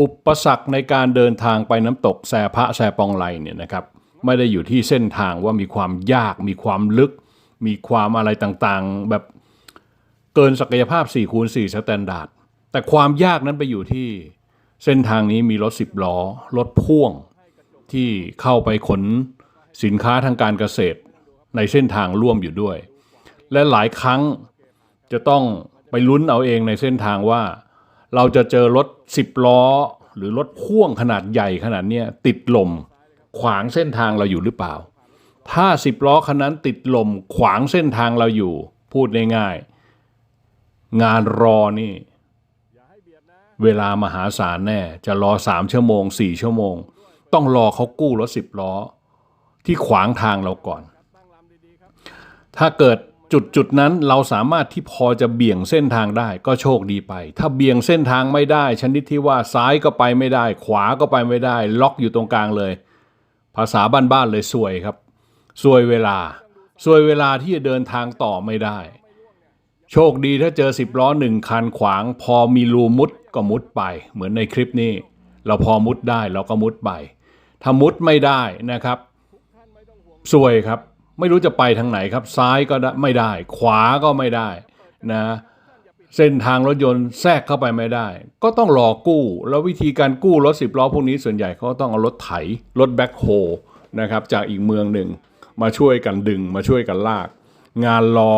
อุปสรรคในการเดินทางไปน้ำตกแซพระแซปองไลเนี่ยนะครับไม่ได้อยู่ที่เส้นทางว่ามีความยาก มีความลึก มีความอะไรต่างๆ แบบเกินศักยภาพ4คูณ4สแตนดาร์ดแต่ความยากนั้นไปอยู่ที่เส้นทางนี้มีรถ10ล้อรถพ่วงที่เข้าไปขนสินค้าทางการเกษตรในเส้นทางร่วมอยู่ด้วย และหลายครั้งจะต้องไปลุ้นเอาเองในเส้นทางว่า เราจะเจอรถ10ล้อ หรือรถพ่วงขนาดใหญ่ขนาดเนี้ยติดลม ขวางเส้นทางเราอยู่หรือเปล่า ถ้า10ล้อคันนั้นติดลมขวางเส้นทางเราอยู่ พูดง่ายๆงานรอนี่ เวลามหาศาลแน่จะรอ3ชั่วโมง4ชั่วโมง ต้องรอเขากู้รถ10ล้อ ที่ขวางทางเราก่อน ถ้าเกิด จุดจุดนั้นเราสามารถที่พอจะเบี่ยงเส้นทางได้ก็โชคดีไป ถ้าเบี่ยงเส้นทางไม่ได้ ชนิดที่ว่าซ้ายก็ไปไม่ได้ ขวาก็ไปไม่ได้ ล็อกอยู่ตรงกลางเลย ภาษาบ้านๆเลยซวยครับซวยเวลาซวยเวลาที่จะเดินทางต่อไม่ได้ โชคดีถ้าเจอสิบล้อหนึ่งคันขวาง พอมีรูมุดก็มุดไป เหมือนในคลิปนี้ เราพอมุดได้เราก็มุดไป ถ้ามุดไม่ได้นะครับซวยครับ ไม่รู้จะไปทางไหนครับ ซ้ายก็ไม่ได้ ขวาก็ไม่ได้นะเส้นทางรถยนต์แทรกเข้าไปไม่ได้ ก็ต้องรอกู้ แล้ววิธีการกู้รถสิบล้อพวกนี้ส่วนใหญ่เขาต้องเอารถไถ รถแบ็คโฮนะครับจากอีกเมืองหนึ่งมาช่วยกันดึงมาช่วยกันลาก งานรอ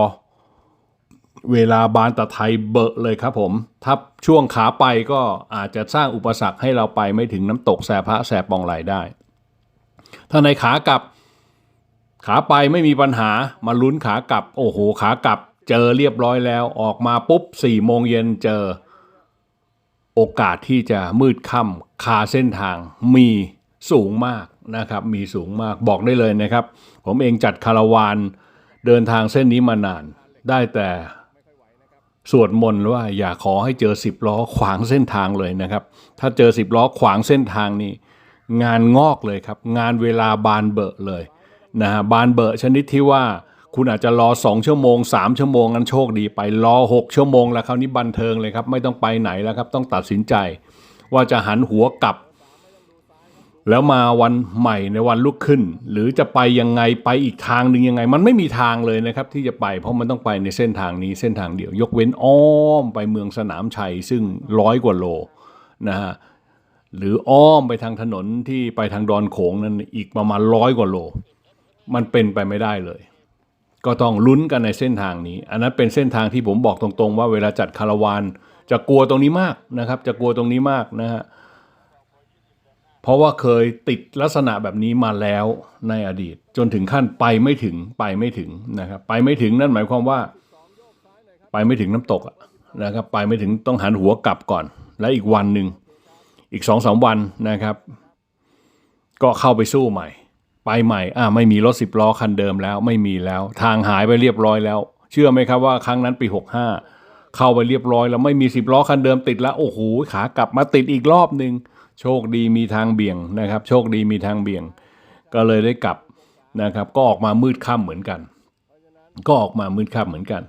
เวลาบานตะไทยเบอะเลยครับผมถ้าช่วงขาไปก็อาจจะสร้างอุปสรรคให้เราไปไม่ถึงน้ำตกแสพระแสปองไหลได้ ถ้าในขากลับ ขาไปไม่มีปัญหามาลุ้นขากลับ โอ้โหขากลับ เจอเรียบร้อยแล้วออกมาปุ๊บสี่โมงเย็นเจอ โอกาสที่จะมืดค่ำคาเส้นทางมีสูงมากนะครับ มีสูงมากบอกได้เลยนะครับ ผมเองจัดคาราวานเดินทางเส้นนี้มานาน ได้แต่สวดมนต์ว่าอย่าขอให้เจอสิบล้อขวางเส้นทางเลยนะครับ ถ้าเจอสิบล้อขวางเส้นทางนี้งานงอกเลยครับ งานเวลาบานเบอะเลย นะฮะบานเบอะชนิดที่ว่าคุณอาจจะรอ 2 ชั่วโมง 3 ชั่วโมงนั้นโชคดีไปรอ 6 ชั่วโมง แล้วคราวนี้บันเทิงเลยครับ ไม่ต้องไปไหนแล้วครับ ต้องตัดสินใจ ว่าจะหันหัวกลับ แล้วมาวันใหม่ในวันลุกขึ้น หรือจะไปยังไงไปอีกทางหนึ่งยังไง มันไม่มีทางเลยนะครับ ที่จะไปเพราะมันต้องไปในเส้นทางนี้เส้นทางเดียว ยกเว้นอ้อมไปเมืองสนามชัยซึ่งร้อยกว่าโลนะฮะหรืออ้อมไปทางถนนที่ไปทางดอนโขงนั้นอีกประมาณร้อยกว่าโล มันเป็นไปไม่ได้เลย ก็ต้องลุ้นกันในเส้นทางนี้ อันนั้นเป็นเส้นทางที่ผมบอกตรงๆ ว่าเวลาจัดคาราวานจะกลัวตรงนี้มากนะครับ จะกลัวตรงนี้มากนะฮะเพราะว่าเคยติดลักษณะแบบนี้มาแล้วในอดีต จนถึงขั้นไปไม่ถึงไปไม่ถึงนะครับ ไปไม่ถึงนั่นหมายความว่า ไปไม่ถึงน้ำตกนะครับ ไปไม่ถึงต้องหันหัวกลับก่อน และอีกวันหนึ่งอีกสองสามวันนะครับ ก็เข้าไปสู้ใหม่ ไปใหม่อ่าไม่มีรถสิบล้อคันเดิมแล้วไม่มีแล้ว ทางหายไปเรียบร้อยแล้ว เชื่อไหมครับว่าครั้งนั้นปีหกห้าเข้าไปเรียบร้อยแล้วไม่มีสิบล้อคันเดิมติดแล้วโอ้โหขากลับมาติดอีกรอบหนึ่งโชคดีมีทางเบี่ยงนะครับ โชคดีมีทางเบี่ยง ก็เลยได้กลับนะครับ ก็ออกมามืดค่ำเหมือนกัน ก็ออกมามืดค่ำเหมือนกัน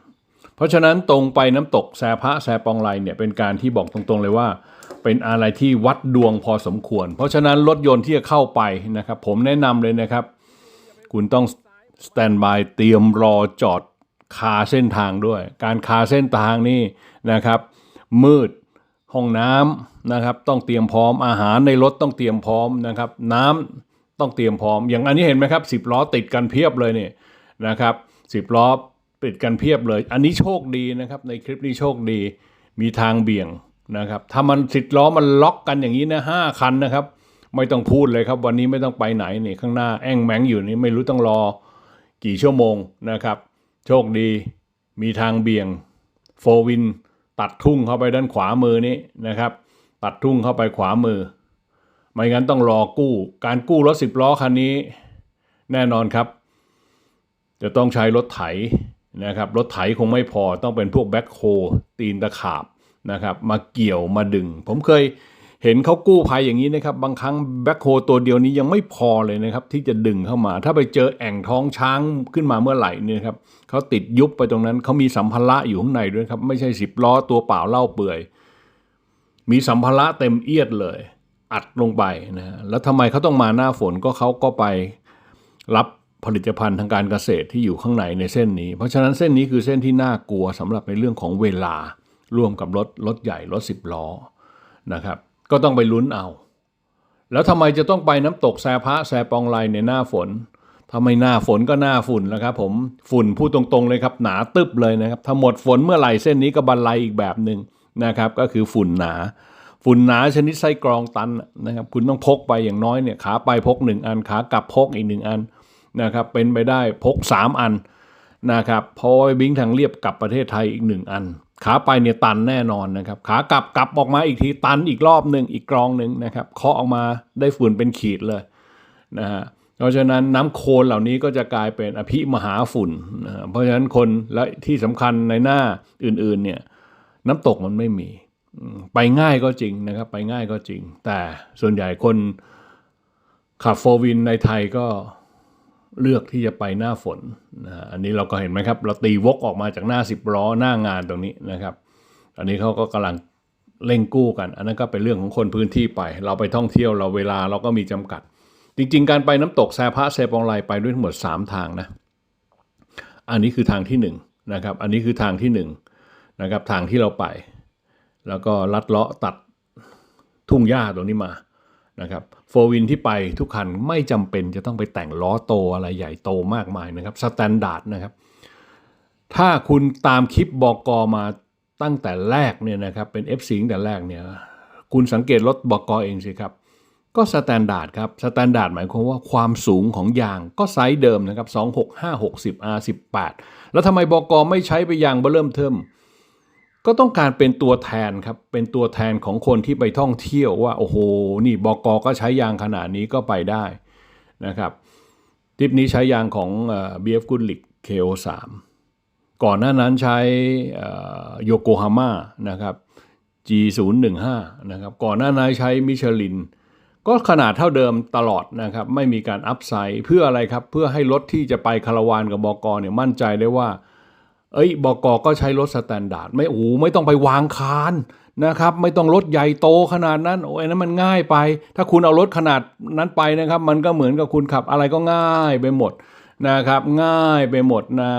เพราะฉะนั้นตรงไปน้ำตกแซพระแซปองไลเนี่ยเป็นการที่บอกตรงๆเลยว่า เป็นอะไรที่วัดดวงพอสมควร เพราะฉะนั้นรถยนต์ที่จะเข้าไปนะครับ ผมแนะนำเลยนะครับ คุณต้องสแตนบายเตรียมรอจอดคาเส้นทางด้วย การคาเส้นทางนี่นะครับ มืดห้องน้ำนะครับ ต้องเตรียมพร้อมอาหารในรถต้องเตรียมพร้อมนะครับ น้ำต้องเตรียมพร้อม อย่างอันนี้เห็นไหมครับสิบล้อติดกันเพียบเลยเนี่ยนะครับสิบล้อติดกันเพียบเลย อันนี้โชคดีนะครับ ในคลิปนี้โชคดี มีทางเบี่ยง นะครับถ้ามันสิบล้อมันล็อกกันอย่างนี้นะห้าคันนะครับ ไม่ต้องพูดเลยครับ วันนี้ไม่ต้องไปไหนนี่ข้างหน้าแอ่งแมงอยู่นี่ไม่รู้ต้องรอกี่ชั่วโมงนะครับ โชคดีมีทางเบี่ยงโฟวินตัดทุ่งเข้าไปด้านขวามือนี้นะครับ ตัดทุ่งเข้าไปขวามือ ไม่งั้นต้องรอกู้ การกู้รถสิบล้อคันนี้ แน่นอนครับ จะต้องใช้รถไถนะครับ รถไถคงไม่พอต้องเป็นพวกแบ็คโฮตีนตะขาบ นะครับมาเกี่ยวมาดึง ผมเคยเห็นเขากู้ภัยอย่างนี้นะครับ บางครั้งแบ็คโฮตัวเดียวนี้ยังไม่พอเลยนะครับ ที่จะดึงเข้ามา ถ้าไปเจอแอ่งท้องช้างขึ้นมาเมื่อไหร่เนี่ยครับเขาติดยุบไปตรงนั้นเขามีสัมภาระอยู่ข้างในด้วยครับ ไม่ใช่สิบล้อตัวเปล่าเล่าเปื่อย มีสัมภาระเต็มเอียดเลย อัดลงไปนะฮะแล้วทำไมเขาต้องมาหน้าฝนก็เขาก็ไปรับผลิตภัณฑ์ทางการเกษตรที่อยู่ข้างในในเส้นนี้ เพราะฉะนั้นเส้นนี้คือเส้นที่น่ากลัวสำหรับในเรื่องของเวลา ร่วมกับรถรถใหญ่รถสิบล้อนะครับ ก็ต้องไปลุ้นเอา แล้วทำไมจะต้องไปน้ำตกแซพระแซปองไลในหน้าฝนถ้าไม่หน้าฝนก็หน้าฝุ่นแล้วครับผมฝุ่นพูดตรงๆเลยครับหนาตึบเลยนะครับถ้าหมดฝนเมื่อไหร่เส้นนี้ก็บรรลัยอีกแบบหนึ่งนะครับ ก็คือฝุ่นหนา ฝุ่นหนาชนิดไส้กรองตันนะครับ คุณต้องพกไปอย่างน้อยเนี่ยขาไปพกหนึ่งอันขากลับพกอีกหนึ่งอันนะครับ เป็นไปได้พกสามอันนะครับเพราะว่าไปบิงทางเรียบกลับประเทศไทยอีกหนึ่งอัน ขาไปเนี่ยตันแน่นอนนะครับ ขากลับกลับออกมาอีกทีตันอีกรอบหนึ่งอีกกรองหนึ่งนะครับเคาะออกมาได้ฝุ่นเป็นขีดเลยนะฮะเพราะฉะนั้นน้ำโคลนเหล่านี้ก็จะกลายเป็นอภิมหาฝุ่นนะเพราะฉะนั้นคนและที่สำคัญในหน้าอื่นๆเนี่ยน้ำตกมันไม่มี ไปง่ายก็จริงนะครับ ไปง่ายก็จริง แต่ส่วนใหญ่คนขับโฟวินในไทยก็ เลือกที่จะไปหน้าฝนนะอันนี้เราก็เห็นไหมครับ เราตีวกออกมาจากหน้าสิบล้อหน้างานตรงนี้นะครับ อันนี้เขาก็กำลังเร่งกู้กัน อันนั้นก็เป็นเรื่องของคนพื้นที่ไป เราไปท่องเที่ยวเราเวลาเราก็มีจำกัด จริง ๆ การไปน้ำตกแซพระแซปองไลไปด้วยทั้งหมด 3 ทางนะ อันนี้คือทางที่1นงนะครับ อันนี้คือทางที่1นงนะครับ ทางที่เราไป แล้วก็ลัดเลาะตัดทุ่งหญ้าตรงนี้มา นะครับโฟวินที่ไปทุกคันไม่จำเป็นจะต้องไปแต่งล้อโตอะไรใหญ่โตมากมายนะครับสแตนดาร์ดนะครับ ถ้าคุณตามคลิปบอกกมาตั้งแต่แรกเนี่ยนะครับเป็น FC ตั้งแต่แรกเนี่ยคุณสังเกตรถบอกกเองสิครับ ก็สแตนดาร์ดครับสแตนดาร์ดหมายความว่าความสูงของยางก็ไซส์เดิมนะครับ 265 60 R18 แล้วทำไมบอกกไม่ใช้ไปยางเบอร์เริ่มเทิม ก็ต้องการเป็นตัวแทนครับ เป็นตัวแทนของคนที่ไปท่องเที่ยวว่า โอ้โห นี่บกก็ใช้ยางขนาดนี้ก็ไปได้นะครับทริปนี้ใช้ยางของเอ่อ BF Goodrich KO3 ก่อนหน้านั้นใช้โยโกฮาม่านะครับ G015 นะครับ ก่อนหน้านั้นใช้มิชลิน ก็ขนาดเท่าเดิมตลอดนะครับ ไม่มีการอัพไซด์เพื่ออะไรครับ เพื่อให้รถที่จะไปคาราวานกับบกเนี่ยมั่นใจได้ว่า เอ้ยบกก็ใช้รถสแตนดาร์ดไม่โอ้ไม่ต้องไปวางคานนะครับ ไม่ต้องรถใหญ่โตขนาดนั้นโอ้ยนั้นมันง่ายไป ถ้าคุณเอารถขนาดนั้นไปนะครับ มันก็เหมือนกับคุณขับอะไรก็ง่ายไปหมดนะครับ ง่ายไปหมดนะ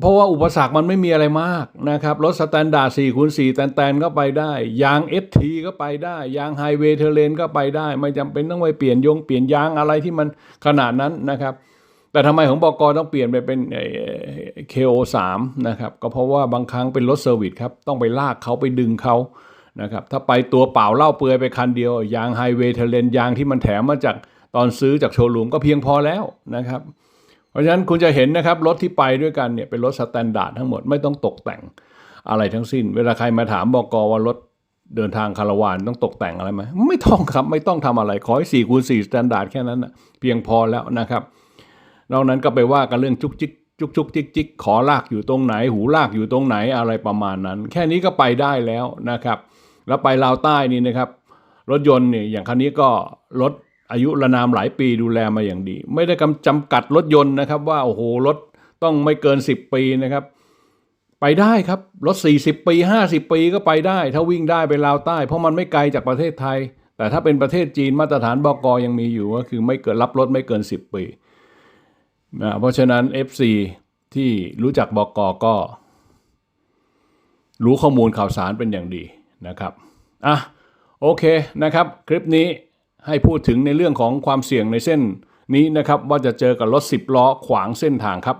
เพราะว่าอุปสรรคมันไม่มีอะไรมากนะครับ รถสแตนดาร์ด4คูณ4แตนๆก็ไปได้ ยาง ST ก็ไปได้ ยางไฮเวย์เทเลนก็ไปได้ ไม่จำเป็นต้องไปเปลี่ยนยงเปลี่ยนยางอะไรที่มันขนาดนั้นนะครับ แต่ทำไมของบกต้องเปลี่ยนไปเป็นเอ่อ KO3 นะครับก็เพราะว่าบางครั้งเป็นรถเซอร์วิสครับต้องไปลากเขาไปดึงเขานะครับถ้าไปตัวเปล่าเล่าเปลือยไปคันเดียว ยางไฮเวย์เทเลนยางที่มันแถมมาจากตอนซื้อจากโชว์รูมก็เพียงพอแล้วนะครับ เพราะฉะนั้นคุณจะเห็นนะครับ รถที่ไปด้วยกันเนี่ยเป็นรถสแตนดาร์ดทั้งหมดไม่ต้องตกแต่งอะไรทั้งสิ้น เวลาใครมาถามบกว่ารถเดินทางคาราวานต้องตกแต่งอะไรไหมไม่ต้องครับไม่ต้องทำอะไรขอให้สี่คูณสี่สแตนดาร์ดแค่นั้นนะเพียงพอแล้วนะครับ นอกนั้นก็ไปว่ากันเรื่องจุกจิกจุกจุกจิกจิกขอลากอยู่ตรงไหน หูลากอยู่ตรงไหนอะไรประมาณนั้น แค่นี้ก็ไปได้แล้วนะครับ แล้วไปลาวใต้นี่นะครับ รถยนต์เนี่ยอย่างคันนี้ก็รถอายุระนามหลายปีดูแลมาอย่างดี ไม่ได้กำจำกัดรถยนต์นะครับว่าโอ้โหรถต้องไม่เกิน 10 ปีนะครับ ไปได้ครับรถ 40 ปี 50 ปีก็ไปได้ ถ้าวิ่งได้ไปลาวใต้ เพราะมันไม่ไกลจากประเทศไทย แต่ถ้าเป็นประเทศจีนมาตรฐานบกยังมีอยู่ก็คือไม่เกินรับรถไม่เกิน 10 ปี นะเพราะฉะนั้น FC ที่รู้จักบกก็ รู้ข้อมูลข่าวสารเป็นอย่างดีนะครับอะโอเคนะครับ คลิปนี้ให้พูดถึงในเรื่องของความเสี่ยงในเส้นนี้นะครับ ว่าจะเจอกับรถ 10 ล้อขวางเส้นทางครับ